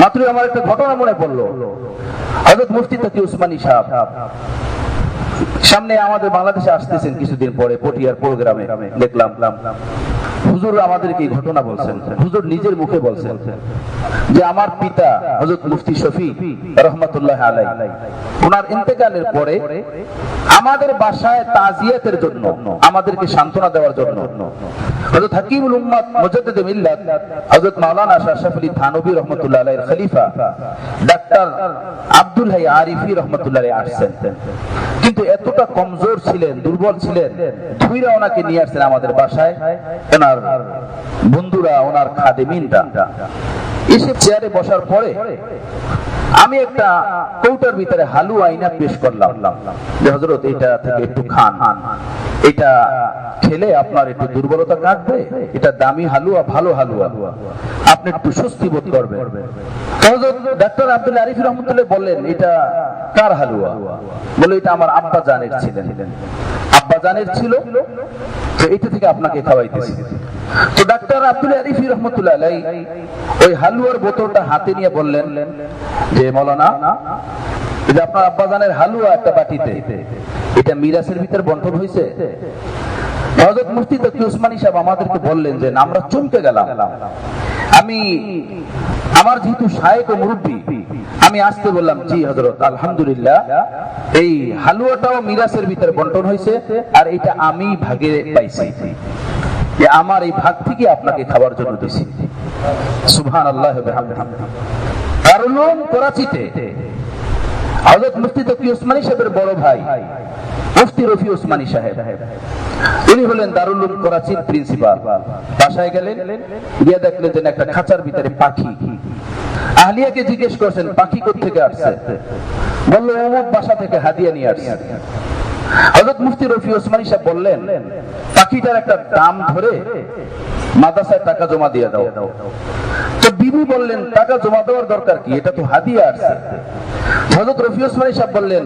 মাত্রই আমার একটা ঘটনা মনে পড়ল। হজরত মুফতি তাকি উসমানী সাহেব সামনে আমাদের বাংলাদেশে আসতেছেন কিছুদিন পরে, পটিয়ার প্রোগ্রামে, দেখলাম। হুজুর আমাদেরকে ঘটনা বলছেন। হুজুর নিজের মুখে বলছেন যে আমার পিতা হজরত মুফতি শফি রহমতুল্লাহ আলাই ওনার ইন্তেকালের পরে আমাদের বাসায় তাজিয়াতের জন্য, আমাদেরকে সান্ত্বনা দেওয়ার জন্য হযরত হাকিমুল উম্মাত মুজাদ্দিদ মিল্লাত, হযরত মাওলানা আশরাফ আলী থানভী রাহমাতুল্লাহ আলাইহির খলিফা ডাক্তার আব্দুল হাই আরিফি রাহমাতুল্লাহ আলাইহি আসছেন। কিন্তু এতটা কমজোর ছিলেন, দুর্বল ছিলেন, ধুইরা ওনাকে নিয়ে আসছেন আমাদের বাসায়। ওনার বন্ধুরা, ওনার খাদেমিনরা। এসে চেয়ারে বসার পরে আমি একটা কৌটার ভিতরে হালু আইনা পেশ করলাম। যে হজরত এটা থেকে একটু খান। এটা খেলে আপনার একটু দুর্বলতা কাটবে, এটা দামি হালুয়া, ভালো হালুয়া। আপনি একটু স্বস্তি বোধ করবেন। ডাক্তার আব্দুল আরিফ রহমতুল্লাহ বললেন, এটা কার হালুয়া? বলে এটা আমার আব্বা জানের ছিলেন। আব্বা জানের ছিল? তো এটা থেকে আপনাকে খাওয়াইতেছি। তো ডাক্তার আব্দুল আরিফি রহমতুল্লাহ ওই হালুয়ার বোতলটা হাতে নিয়ে বললেন যে আপনার হালুয়া একটা বাটিতে, এটা মিরাসের ভিতর বন্টন হয়েছে হযরত মুফতি উসমানী সাহেব আমাদেরকে বললেন যে আমরা চমকে গেলাম। আমি, আমার যেহেতু শায়েক ও মুরব্বী আমি আসতে বললাম, জি হজরত আলহামদুলিল্লাহ। এই হালুয়াটাও মিরাসের ভিতরে বন্টন হয়েছে, আর এটা আমি ভাগে পাইছি। যে আমার এই ভাগ থেকে আপনাকে খাবার জন্য দিছি। সুবহান আল্লাহ কারণ করাচিতে হযরত মুফতি তকি ওসমানী সাহেবের বড় ভাই, মুফতি রফি ওসমানী সাহেব, উনি হলেন দারুল করাচির প্রিন্সিপাল। বাসায় গেলেন, গিয়ে দেখলেন যে একটা খাঁচার ভিতরে পাখি আহলিয়াকে জিজ্ঞেস করছেন, পাখি থেকে আসছে? বলল, অমুক বাসা থেকে হাদিয়া নিয়ে আসছে। হযরত মুফতি রফি ওসমানী সাহেব বললেন, পাখিটার একটা দাম ধরে মাদ্রাসায় টাকা জমা দিয়ে দাও। তো বিবি বললেন, টাকা জমা দেওয়ার দরকার কি? এটা তো হাদিয়া আসছে। হযরত রফি ওসমানী সাহেব বললেন,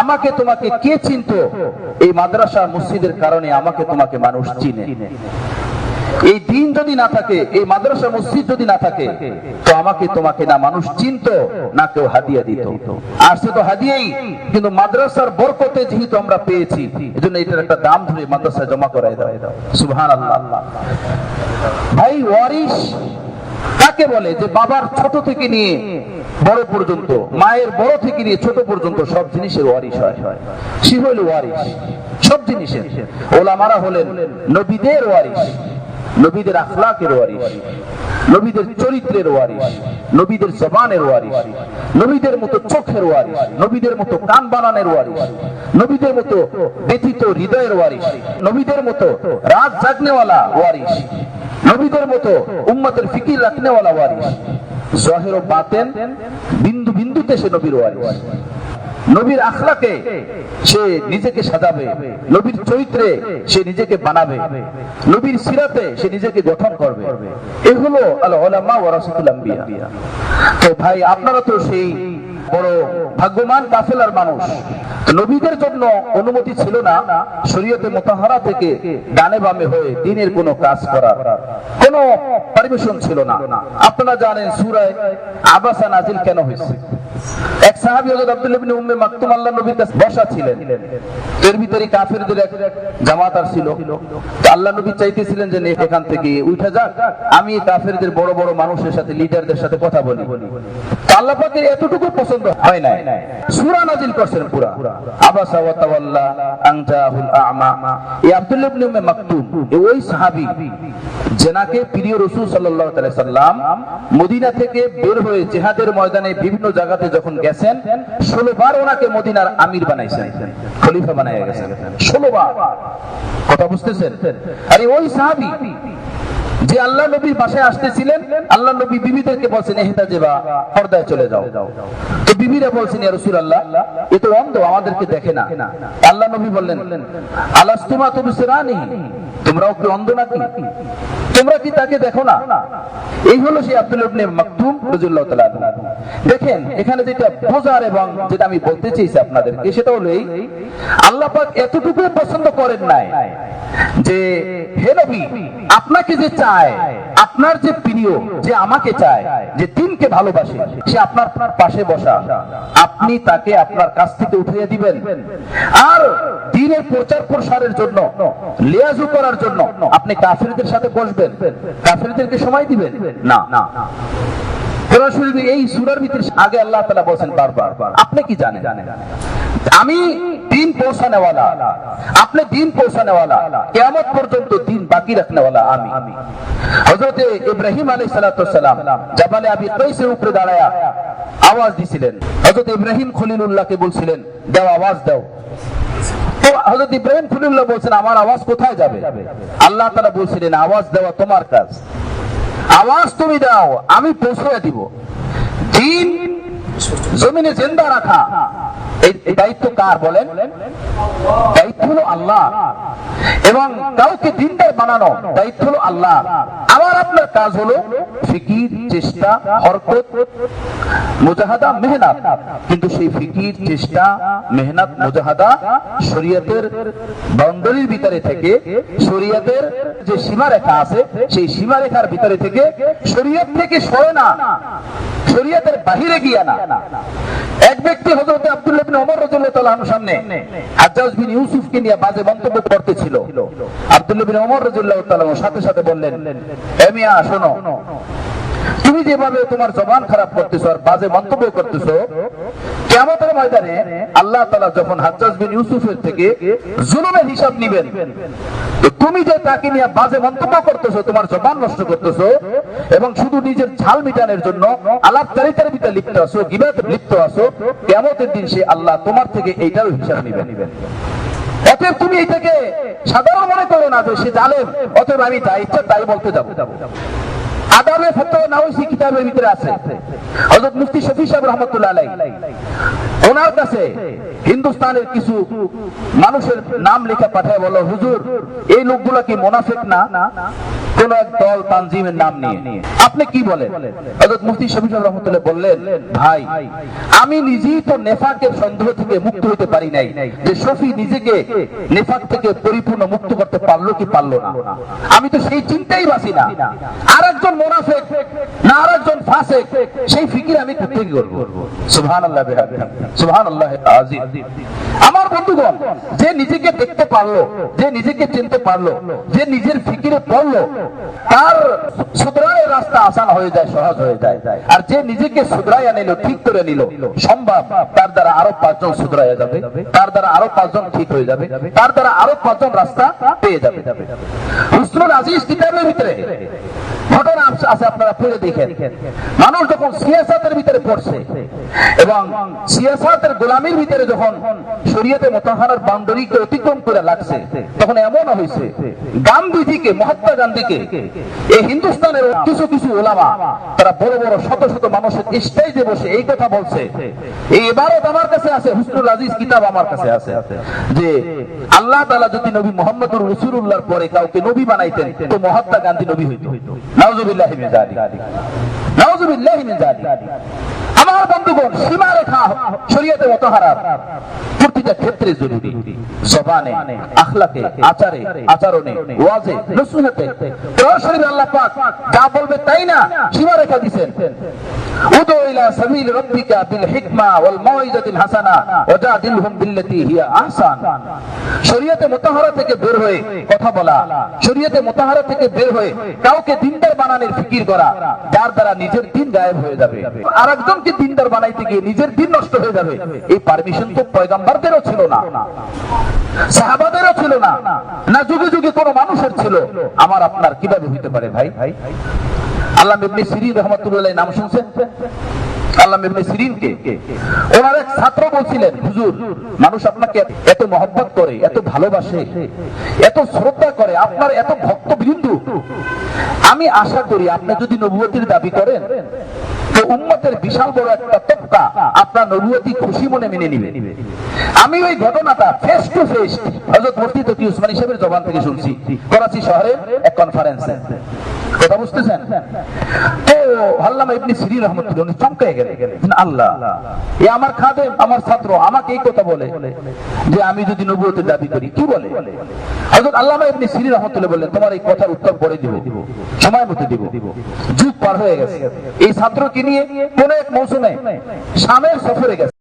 আমাকে তোমাকে কে চিনতো? এই মাদ্রাসা মসজিদের কারণে আমাকে তোমাকে মানুষ চিনে। এই দিন যদি না থাকে, এই মাদ্রাসা, মসজিদ যদি না থাকে, তো আমাকে তোমাকে না মানুষ চিনত, না কেউ হাদিয়া দিত। আসছে তো হাদিয়াই, কিন্তু মাদ্রাসার বরকতে যেহেতু আমরা পেয়েছি, এজন্য এটার একটা দাম ধরে মাদ্রাসায় জমা করাই দাও। সুবহান আল্লাহ ভাই ওয়ারিস কাকে বলে? যে বাবার ছোট থেকে নিয়ে বড় পর্যন্ত, মায়ের বড় থেকে নিয়ে ছোট পর্যন্ত সব জিনিসের ওয়ারিস হয়। সে হইল ওয়ারিস সব জিনিসের। ওলামারা হলেন নবীদের ওয়ারিস নবীদের আখলাকের ওয়ারিস নবীদের চরিত্রের ওয়ারিস নবীদের জবানের ওয়ারিস নবীদের মতো চোখের ওয়ারিস নবীদের মতো কান বানানের ওয়ারিস নবীদের মতো ব্যথিত হৃদয়ের ওয়ারিস নবীদের মতো রাত জাগনেওয়ালা ওয়ারিস নবীদের মতো উম্মতের ফিকির রাখনেওয়ালা ওয়ারিস জহের ও বাতেন বিন্দু বিন্দুতে সে নবীর ওয়ারিস নবীর আখলাকে সে নিজেকে সাজাবে, নবীর চরিত্রে সে নিজেকে বানাবে, নবীর সিরাতে সে নিজেকে গঠন করবে। এগুলো আল ওয়ারাসাতুল আম্বিয়া। তো ভাই, আপনারা তো সেই বড় ভাগ্যবান কাফেলার মানুষ। নবীদের জন্য অনুমতি ছিল না, শরীয়তে মোতাহারা থেকে ডানে বামে হয়ে দিনের কোনো কাজ করার। কোনো পারমিশন ছিল না। আপনারা জানেন সূরায় আবাসা নাজিল কেন হয়েছে? এক হযরত আব্দুল্লাহ ইবনে উম্মে মাকতুম আল্লাহ নবীর কাছে বসা ছিলেন। এর ভিতরে কাফেরদের এক জামাত আর ছিল। তো আল্লাহ নবী চাইতেছিলেন যে এখান থেকে উঠে যাক। আমি কাফেরদের বড় বড় মানুষের সাথে, লিডারদের সাথে কথা বলি। আল্লাহ পাকের এতটুকু পছন্দ হয় নাই। সূরা নাজিল করছেন পুরা। আবাসা ওয়া তাওয়াল্লা আন আ'মা। এই আব্দুল্লাহ ইবনে উম্মে মাকতুম ওই সাহাবী, যেনাকে প্রিয় রাসূল সাল্লাল্লাহু আলাইহি সাল্লাম মদিনা থেকে বের হয়ে জিহাদের ময়দানে বিভিন্ন জায়গাতে যখন গেছেন 16 বার ওনাকে মদিনার আমির বানাইছেন, খলিফা বানাইয়া গেছেন। 16 বার। কথা বুঝতেছেন? আরে ওই সাহাবী যে আল্লাহ নবীর বাসায় আসতেছিলেন, আল্লাহ নবী বিবিদেরকে বলছেন এহেতা যেবা পর্দায় চলে যাও। তো বিবিরা বলছেন রসুল আল্লাহ এ তো অন্ধ, আমাদেরকে দেখে না। আল্লাহ নবী বললেন আলাস্তুমা সেরানি তোমরাও কি অন্ধ নাকি? তোমরা কি তাকে দেখো না? এই হলো সেই আব্দুল মাকতুম রজুল্লাহ তালা। দেখেন, এখানে যেটা বোঝার এবং যেটা আমি বলতে চাইছি আপনাদেরকে, সেটা হলো এই, আল্লাহ পাক এতটুকু পছন্দ করেন নাই যে, হে নবী, আপনাকে যে চায়, আপনার যে প্রিয়, যে আমাকে চায়, যে দিনকে ভালোবাসে, সে আপনার পাশে বসা। আপনি তাকে আপনার কাছ থেকে উঠিয়ে দিবেন। আর দিনের প্রচার প্রসারের জন্য, লিয়াজু করার জন্য আপনি কাফিরদের সাথে বসবেন। কাফিরদেরকে সময় দিবেন? না না। সরাসরি এই সুরার ভিতরে আগে আল্লাহ তালা বলছেন বারবার, আপনি কি জানেন? আমি দিন পৌঁছানেওয়ালা, আপনি দিন পৌঁছানেওয়ালা পর্যন্ত দিন বাকি রাখনেওয়ালা আমি। হজরত ইব্রাহিম আলী সালাতাম জাবালে উপরে আওয়াজ দিছিলেন। হজরত ইব্রাহিম খলিলুল্লাহকে বলছিলেন, দেও, আওয়াজ দাও। তো হজরত ইব্রাহিম খলিলুল্লাহ বলছেন, আমার আওয়াজ কোথায় যাবে? আল্লাহ তালা বলছিলেন, আওয়াজ দেওয়া তোমার কাজ। আওয়াজ তুমি দাও আমি পৌঁছে দিব। দিন জমিনে জেন্দা রাখা। দায়িত্ব কার বলেন? দায়িত্ব হলো আল্লাহ। এবং কাউকে দিনদার বানানো দায়িত্ব হলো আল্লাহ। আপনার কাজ হলো ফিকির, চেষ্টা, হরকত, মুজাহাদা কিন্তু সেই ফিকির, চেষ্টা, মেহনত, মুজাহাদা শরীয়তের বাউন্ডারির ভিতরে থেকে, শরীয়তের যে সীমারেখা আছে, সেই সীমারেখার ভিতরে থেকে শরীয়ত থেকে সরে না। শরীয়তের বাহিরে গিয়া না। এক ব্যক্তি হযরত আব্দুল্লাহ সামনে ইউসুফকে নিয়ে বাজে মন্তব্য করতেছিল। সাথে সাথে বললেন শোনো, তুমি যেভাবে তোমার জবান খারাপ করতেছো আর বাজে মন্তব্য করতেছো কিয়ামতের ময়দানে আল্লাহ তাআলা যখন হাজ্জাজ বিন ইউসুফের থেকে জুলুমের হিসাব নিবেন তুমি যে তাকে নিয়ে বাজে মন্তব্য করতেছো, তোমার জবান নষ্ট করতেছো, এবং শুধু নিজের ঝাল মিটানোর জন্য আলাপ চারিতার ভিতরে লিপ্ত আছো গিবাতে লিপ্ত আছো, কিয়ামতের দিন সে আল্লাহ তোমার থেকে এইটারও হিসাব নিবেন। অতএব তুমি এটাকে সাধারণ মনে করো না যে সে জালেম, অতএব আমি যা ইচ্ছা তাই বলতে যাব। আদাবে ফতোয়া নাওসি কিতাবের ভিতরে আছে। হযরত মুফতি শফি সাহেব রাহমাতুল্লাহ আলাইহি। ওনার কাছে হিন্দুস্তানের কিছু মানুষের নাম লেখা পাঠায় বলো, হুজুর, এই লোকগুলা কি মুনাফিক না? কোন এক দল তানজিমের নাম নিয়ে। আপনি কি বলেন? হযরত মুফতি শফি সাহেব রাহমাতুল্লাহ বললেন, ভাই, আমি নিজেই তো নেফাকের সন্দেহ থেকে মুক্ত হতে পারি নাই। যে শফি নিজেকে নেফাক থেকে পরিপূর্ণ মুক্ত করতে পারল কি পারল না? আমি তো সেই চিন্তাই বাসি না। আর মোনাফেক, না আর একজন ফাসেক, সেই ফিকির আমি কোথেকে করব। সুবহানাল্লাহ সুবহানাল্লাহ আজিম আমার বন্ধুগণ, যে নিজেকে দেখতে পারল, যে নিজেকে চিনতে পারল, যে নিজের ফিকিরে পড়ল, তার সুতরাং রাস্তা আসান হয়ে যায়, সহজ হয়ে যায়। আর যে নিজেকে সুধরাইয়া নিল ঠিক করে নিল, সম্ভব, তার দ্বারা আরও পাঁচজন সুধরাইয়া যাবে, তার দ্বারা আরও পাঁচজন ঠিক হয়ে যাবে, তার দ্বারা আরও পাঁচজন রাস্তা পেয়ে যাবে। হুসনুল আজিজ কিতাবের ভিতরে ঘটনা আছে আপনারা পড়ে দেখেন। মানুষ যখন সিয়াসাতের ভিতরে পড়ছে এবং সিয়াসাতের গোলামির ভিতরে যখন শরীয়তে মোতাহানার বাউন্ডারিকে অতিক্রম করে লাগছে, তখন এমন হয়েছে, গান্ধীজিকে, মহাত্মা গান্ধীকে, এই হিন্দুস্তানের কিছু কিছু ওলামা, তারা বড় বড় শত শত মানুষের স্টেজে বসে এই কথা বলছে। এই আমার কাছে আছে, হুসনুল আজিজ কিতাব আমার কাছে আছে, যে আল্লাহ তাআলা যদি নবী মোহাম্মদুর রাসূলুল্লাহর পরে কাউকে নবী বানাইতেন, তো মহাত্মা গান্ধী নবী হইতো। আমার বন্ধুগণ, সীমা রেখা শরীয়তে প্রতিটা ক্ষেত্রে জরুরি। জবানে, আখলাকে, আচারে, আচরণে, ওয়াজে, নসুহতে। আল্লাহ পাক যা বলবে তাই না? সীমা রেখা নিজের দিন গায়েব হয়ে যাবে। আর একজনকে দিনদার বানাইতে গিয়ে নিজের দিন নষ্ট হয়ে যাবে, এই পারমিশন তো পয়গম্বরদেরও ছিল না। সাহাবাদেরও ছিল না। যুগে ছিল, আমার আপনার কীভাবে হইতে পারে ভাই। আল্লাহ ইবনে সিরিন রহমাতুল্লাহ নাম শুনছেন? আল্লাহ সিরিনকে? ওনার এক ছাত্র বলছিলেন, হুজুর, মানুষ আপনাকে এত মহব্বত করে, এত ভালোবাসে, এত শ্রদ্ধা করে, আপনার এত ভক্ত বিন্দু আমি আশা করি আপনি যদি নবুয়তির দাবি করেন বিশাল বড় একটা আপনার নবুয়তি খুশি মনে মেনে নিবে। আমি ওই ঘটনাটা face to face Mufti Taqi সাহেবের জবান থেকে শুনছি। করাচি এক কনফারেন্সে কথা বুঝতেছেন? তো ইবনে রহমতুল্লাহ উনি চমকে আল্লাহ, এ আমার খাদেম, আমার ছাত্র, আমাকে এই কথা বলে যে আমি যদি নবুয়তের দাবি করি। কি বলে? হযরত আল্লামা ইবনে সিরিন রহমতুল্লাহ বললেন, তোমার এই কথার উত্তর পরে দিব, সময় মতো দিব। যুগ পার হয়ে গেছে। এই ছাত্রকে নিয়ে কোন এক মৌসুমে শামের সফরে গেছে।